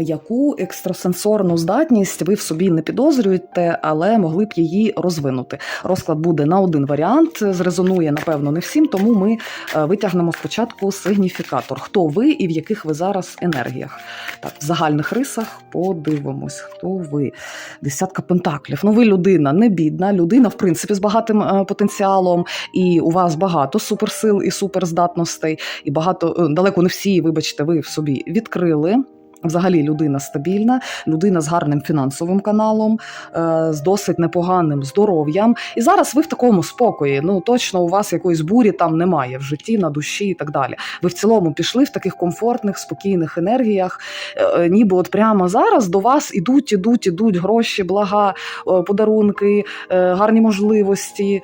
яку екстрасенсорну здатність ви в собі не підозрюєте, але могли б її розвинути. Розклад буде на один варіант, зрезонує, напевно, не всім, тому ми е, витягнемо спочатку сигніфікатор. Хто ви і в яких ви зараз енергіях. Так, в загальних рисах подивимось, хто ви. Десятка пентаклів. Ну, ви людина не бідна, людина, в принципі, з багатим е, потенціалом, і у вас багато суперсил і суперздатностей, і багато е, далеко не всі, вибачте, ви в собі відкрили. Взагалі людина стабільна, людина з гарним фінансовим каналом, е, з досить непоганим здоров'ям. І зараз ви в такому спокої. Ну точно у вас якоїсь бурі там немає в житті, на душі і так далі. Ви в цілому пішли в таких комфортних, спокійних енергіях. е, е, Ніби от прямо зараз до вас ідуть, ідуть, ідуть гроші, блага, подарунки, гарні можливості,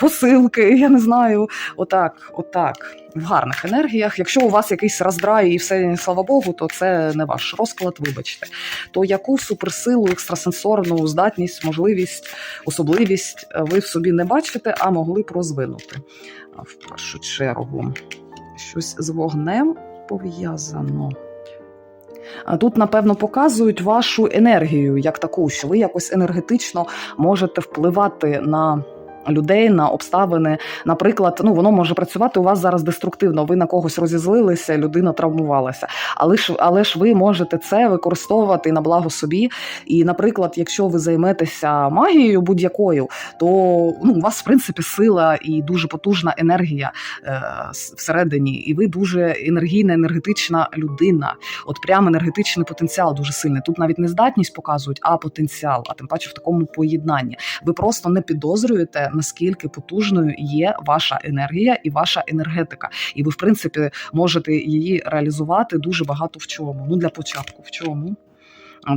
посилки. Я не знаю. Отак, отак. В гарних енергіях. Якщо у вас якийсь роздрай і все, слава Богу, то це не ваш розклад, вибачте. То яку суперсилу, екстрасенсорну здатність, можливість, особливість ви в собі не бачите, а могли б розвинути? В першу чергу, щось з вогнем пов'язано. Тут, напевно, показують вашу енергію як таку, що ви якось енергетично можете впливати на людей, на обставини. Наприклад, ну воно може працювати у вас зараз деструктивно. Ви на когось розізлилися, людина травмувалася. Але ж, але ж ви можете це використовувати на благо собі. І, наприклад, якщо ви займетеся магією будь-якою, то ну, у вас в принципі сила і дуже потужна енергія е, всередині, і ви дуже енергійна, енергетична людина. От прям енергетичний потенціал дуже сильний. Тут навіть не здатність показують, а потенціал, а тим паче в такому поєднанні. Ви просто не підозрюєте, наскільки потужною є ваша енергія і ваша енергетика. І ви, в принципі, можете її реалізувати дуже багато в чому. Ну, для початку, в чому?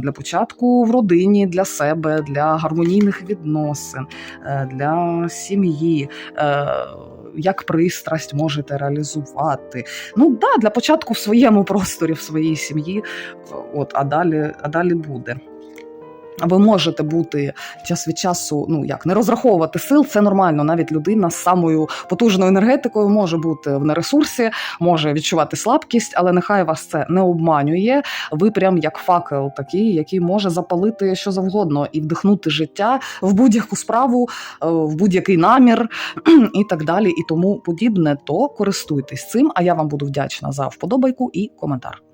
Для початку в родині, для себе, для гармонійних відносин, е, для сім'ї. е, Як пристрасть можете реалізувати? Ну да, для початку в своєму просторі, в своїй сім'ї. От, а далі, а далі буде. Ви можете бути час від часу, ну як не розраховувати сил, це нормально. Навіть людина з самою потужною енергетикою може бути в нересурсі, може відчувати слабкість, але нехай вас це не обманює. Ви прям як факел, такий, який може запалити що завгодно і вдихнути життя в будь-яку справу, е, в будь-який намір і так далі, і тому подібне. То користуйтесь цим. А я вам буду вдячна за вподобайку і коментар.